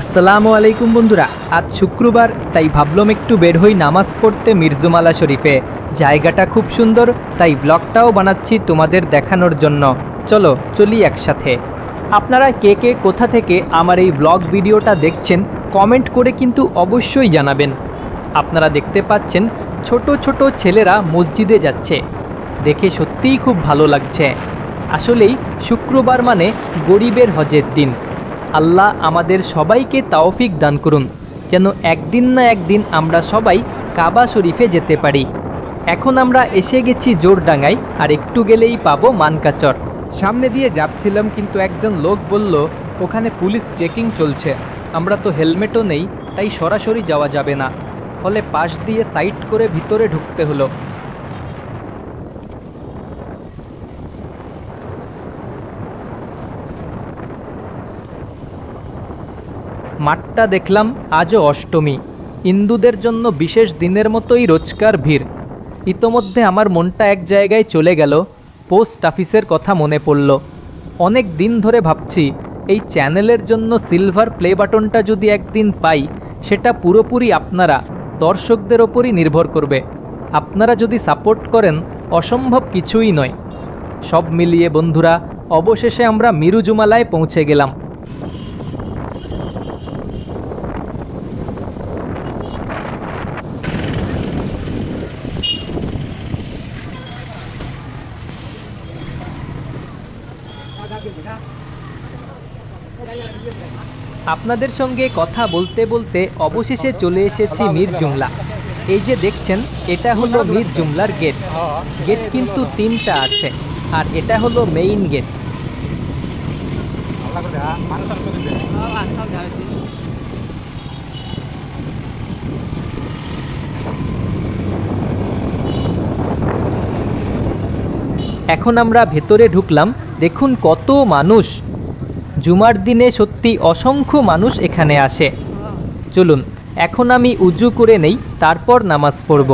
আসসালামু আলাইকুম বন্ধুরা, আজ শুক্রবার, তাই ভাবলাম একটু বের হই নামাজ পড়তে মির্জুমালা শরীফে। জায়গাটা খুব সুন্দর, তাই ব্লগটাও বানাচ্ছি তোমাদের দেখানোর জন্য। চলো, চলি একসাথে। আপনারা কে কে কোথা থেকে আমার এই ব্লগ ভিডিওটা দেখছেন কমেন্ট করে কিন্তু অবশ্যই জানাবেন। আপনারা দেখতে পাচ্ছেন, ছোট ছোট ছেলেরা মসজিদে যাচ্ছে। দেখে সত্যিই খুব ভালো লাগছে। আসলেই শুক্রবার মানে গরিবের হজের দিন। আল্লাহ আমাদের সবাইকে তাওফিক দান করুন, যেন একদিন না একদিন আমরা সবাই কাবা শরীফে যেতে পারি। এখন আমরা এসে গেছি জোরডাঙ্গায়, আর একটু গেলেই পাবো মানকাচর। সামনে দিয়ে যাচ্ছিলাম, কিন্তু একজন লোক বলল, ওখানে পুলিশ চেকিং চলছে। আমরা তো হেলমেটও নেই, তাই সরাসরি যাওয়া যাবে না। ফলে পাশ দিয়ে সাইড করে ভিতরে ঢুকতে হলো। মাঠটা দেখলাম আজও অষ্টমী। হিন্দুদের জন্য বিশেষ দিনের মতোই রোজকার ভিড়। ইতোমধ্যে আমার মনটা এক জায়গায় চলে গেল, পোস্ট অফিসের কথা মনে পড়ল। অনেক দিন ধরে ভাবছি, এই চ্যানেলের জন্য সিলভার প্লে বাটনটা যদি একদিন পাই, সেটা পুরোপুরি আপনারা, দর্শকদের ওপরই নির্ভর করবে। আপনারা যদি সাপোর্ট করেন, অসম্ভব কিছুই নয়। সব মিলিয়ে বন্ধুরা, অবশেষে আমরা মিরুজুমালায় পৌঁছে গেলাম। আপনাদের সঙ্গে কথা বলতে বলতে অবশেষে চলে এসেছি মীর জুমলা। এই যে দেখছেন, এটা হলো মীর জুমলার গেট। গেট কিন্তু তিনটা আছে, আর এটা হলো মেইন গেট এখন আমরা ভেতরে ঢুকলাম, দেখুন কত মানুষ। জুমার দিনে সত্যি অসংখ্য মানুষ এখানে আসে। চলুন, এখন আমি উজু করে নেই, তারপর নামাজ পড়ব।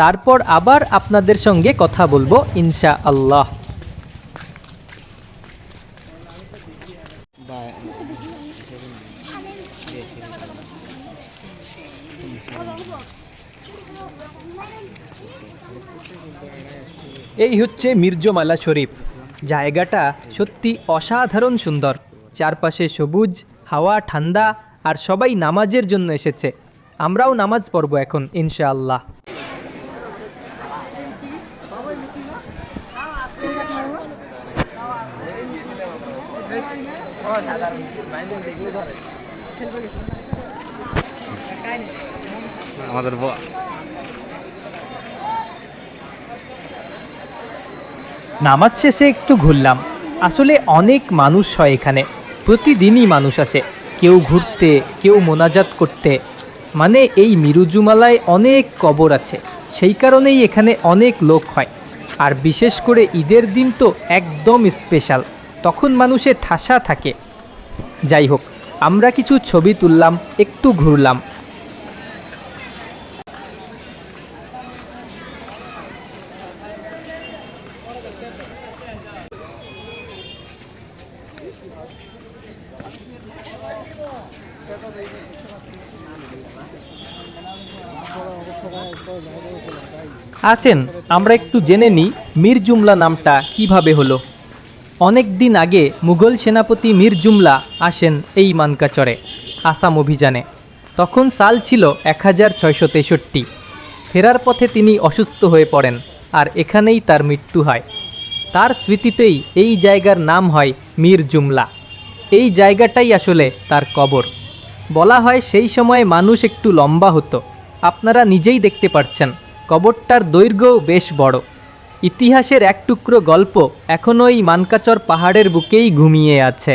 তারপর আবার আপনাদের সঙ্গে কথা বলব ইনশা আল্লাহ এই হচ্ছে মির্জমালা শরীফ। জায়গাটা সত্যি অসাধারণ সুন্দর। চারপাশে সবুজ হাওয়া ঠান্ডা আর সবাই নামাজের জন্য এসেছে। আমরাও নামাজ পড়ব এখন ইনশাআল্লাহ। আমাদের নামাজ শেষে একটু ঘুরলাম। আসলে অনেক মানুষ হয় এখানে। প্রতিদিনই মানুষ আসে। কেউ ঘুরতে, কেউ মোনাজাত করতে। মানে এই মিরুজুমালায় অনেক কবর আছে। সেই কারণেই এখানে অনেক লোক হয়। আর বিশেষ করে ঈদের দিন তো একদম স্পেশাল তখন মানুষের ঠাসা থাকে। যাই হোক, আমরা কিছু ছবি তুললাম, একটু ঘুরলাম। আসেন, আমরা একটু জেনে নিই মীর জুমলা নামটা কীভাবে হলো। অনেক দিন আগে মুঘল সেনাপতি মীর জুমলা আসেন এই মানকাচরে, আসাম অভিযানে। তখন সাল ছিল এক হাজার ছয়শো তেষট্টি। ফেরার পথে তিনি অসুস্থ হয়ে পড়েন আর এখানেই তার মৃত্যু হয়। তার স্মৃতিতেই এই জায়গার নাম হয় মীর জুমলা। এই জায়গাটাই আসলে তার কবর। বলা হয় সেই সময় মানুষ একটু লম্বা হতো। আপনারা নিজেই দেখতে পাচ্ছেন কবরটার দৈর্ঘ্যও বেশ বড়। ইতিহাসের এক টুকরো গল্প এখনও এই মানকাচর পাহাড়ের বুকেই ঘুমিয়ে আছে।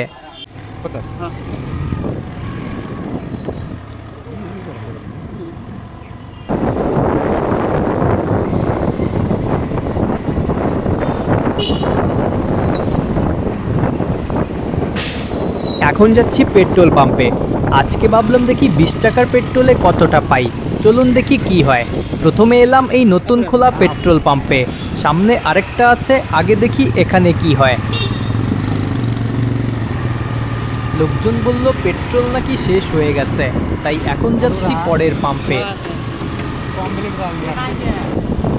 এখন যাচ্ছি পেট্রোল পাম্পে। আজকে ভাবলাম দেখি বিশ টাকার পেট্রোলে কতটা পাই। চলুন দেখি কি হয়। প্রথমে এলাম এই নতুন খোলা পেট্রোল পাম্পে। সামনে আরেকটা আছে, আগে দেখি এখানে কি হয়। লোকজন বলল, পেট্রোল নাকি শেষ হয়ে গেছে, তাই এখন যাচ্ছি পরের পাম্পে।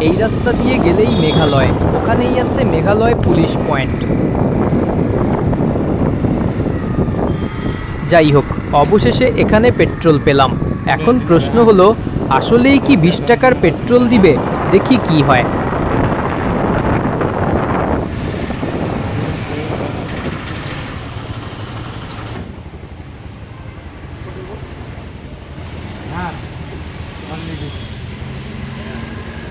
এই রাস্তা দিয়ে গেলেই মেঘালয়, ওখানেই আছে মেঘালয় পুলিশ পয়েন্ট। যাই হোক, অবশেষে এখানে পেট্রোল পেলাম। এখন প্রশ্ন হলো, আসলেই কি বিশ টাকার পেট্রোল দিবে? দেখি কি হয়।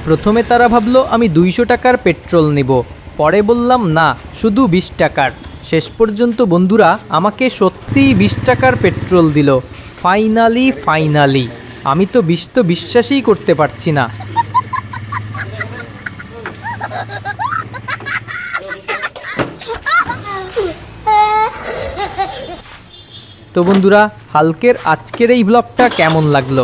প্রথমে তারা ভাবলো, আমি দুইশো টাকার পেট্রোল নিব। পরে বললাম, না, শুধু বিশ টাকার। শেষ পর্যন্ত বন্ধুরা আমাকে সত্যিই বিশ টাকার পেট্রোল দিল। Finally finally. আমি তো বিশ, তো বিশ্বাসই করতে পারছি না। তো বন্ধুরা, হালকের আজকের এই ব্লগটা কেমন লাগল?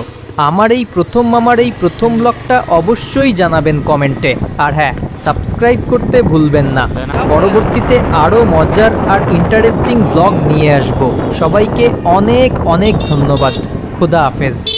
আমার এই প্রথম, আমার এই প্রথম ব্লগটা অবশ্যই জানাবেন কমেন্টে। আর হ্যাঁ সাবস্ক্রাইব করতে ভুলবেন না। পরবর্তীতে আরও মজার আর ইন্টারেস্টিং ব্লগ নিয়ে আসব। সবাইকে অনেক অনেক ধন্যবাদ। খুদা হাফেজ।